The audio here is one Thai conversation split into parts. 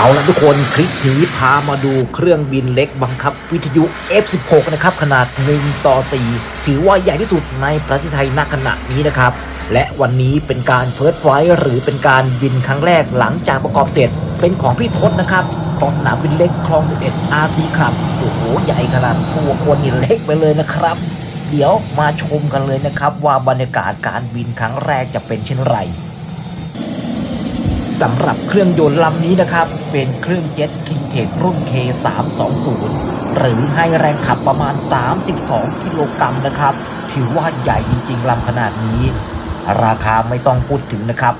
เอาละทุกคนคลิปนี้พามาดูเครื่องบินเล็กบังคับวิทยุ F16 นะครับ ขนาด 1 ต่อ 4 ถือว่าใหญ่ที่สุดในประเทศไทยณขณะนี้นะครับ และวันนี้เป็นการเฟิร์สไฟล์หรือเป็นการบินครั้งแรกหลังจากประกอบเสร็จ เป็นของพี่ทศนะครับ ของสนามบินเล็กคลอง 11 RC ครับโอ้โหใหญ่ขนาดตัวคนนี่เล็กไปเลยนะครับ เดี๋ยวมาชมกันเลยนะครับว่าบรรยากาศการบินครั้งแรกจะเป็นเช่นไร สำหรับเครื่องยนต์ลำนี้นะครับ เป็นเครื่องเจ็ตคิงเทครุ่น K320 หรือให้แรงขับประมาณ 32 กิโลกรัมนะครับ ถือว่าใหญ่จริงๆลำขนาดนี้ ราคาไม่ต้องพูดถึงนะครับ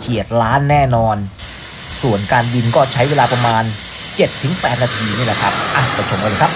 เฉียดล้านแน่นอน ส่วนการบินก็ใช้เวลาประมาณ 7-8 นาทีนี่แหละครับอะไปชมกันเลยครับ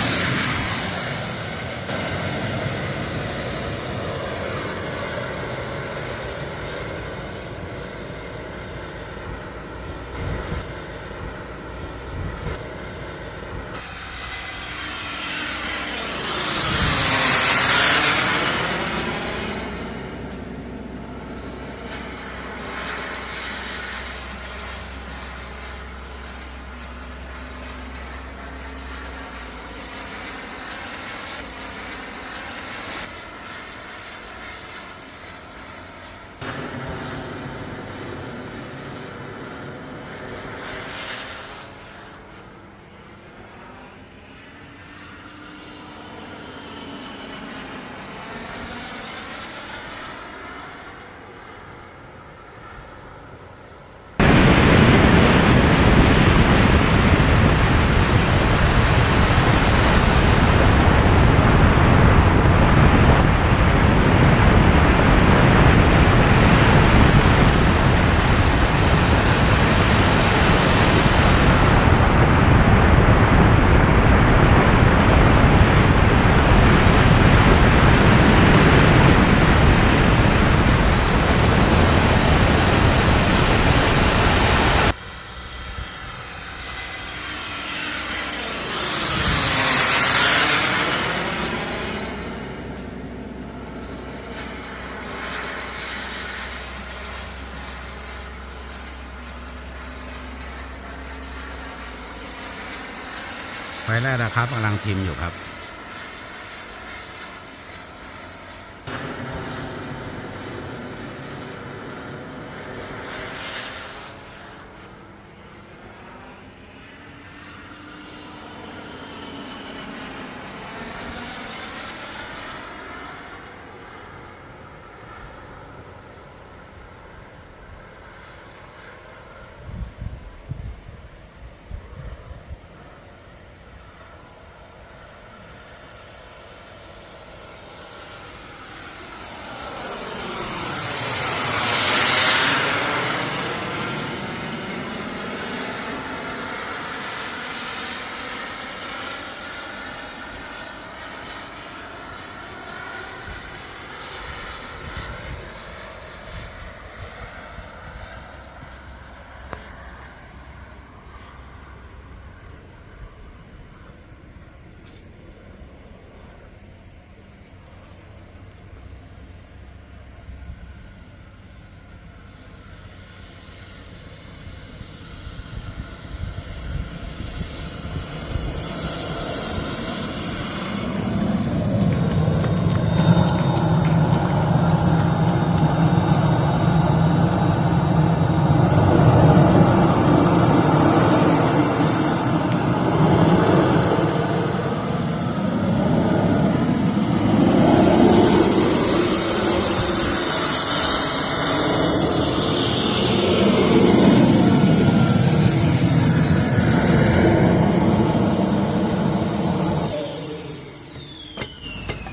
ไฟแรกนะครับกำลังทิมอยู่ครับ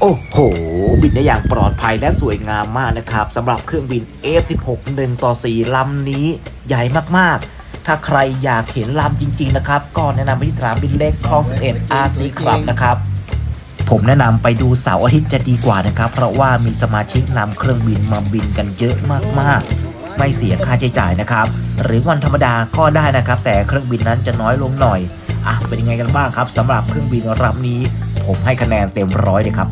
โอ้โห บินได้อย่างปลอดภัยและสวยงามมากนะครับสำหรับเครื่องบิน F16 1ต่อ4ลำนี้ใหญ่มากๆ ถ้าใครอยากเห็นลำจริง ๆ นะครับ ก็แนะนำไปที่สนามบินเล็กคลอง 11 RC ครับนะครับ ผมแนะนำไปดูเสาร์อาทิตย์จะดีกว่านะครับ เพราะว่ามีสมาชิกนำเครื่องบินมาบินกันเยอะมากๆ ไม่เสียค่าใช้จ่ายนะครับ หรือวันธรรมดาก็ได้นะครับ แต่เครื่องบินนั้นจะน้อยลงหน่อยอะเป็นยังไงกันบ้างครับสำหรับเครื่องบินลำนี้ ผมให้คะแนนเต็มร้อยเลยครับ